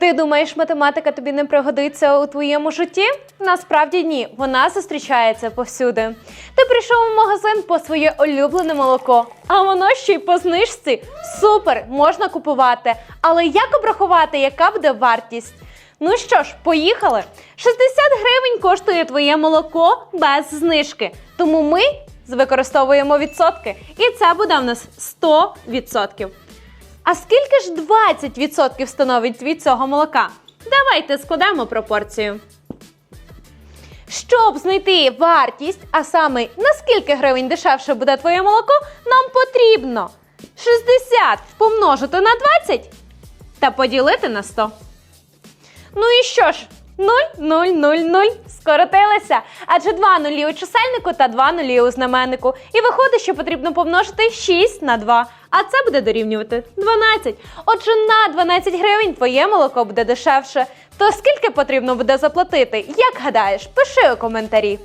Ти думаєш, математика тобі не пригодиться у твоєму житті? Насправді ні, вона зустрічається повсюди. Ти прийшов в магазин по своє улюблене молоко, а воно ще й по знижці. Супер, можна купувати. Але як обрахувати, яка буде вартість? Ну що ж, поїхали. 60 гривень коштує твоє молоко без знижки. Тому ми використовуємо відсотки. І це буде в нас 100%. А скільки ж 20% становить від цього молока? Давайте складемо пропорцію. Щоб знайти вартість, а саме на скільки гривень дешевше буде твоє молоко, нам потрібно 60 помножити на 20 та поділити на 100. Ну і що ж? 0, 0, 0, 0. Скоротилися. Адже два нулі у чисельнику та два нулі у знаменнику. І виходить, що потрібно помножити 6 на 2. А це буде дорівнювати 12. Отже, на 12 гривень твоє молоко буде дешевше. То скільки потрібно буде заплатити? Як гадаєш? Пиши у коментарі.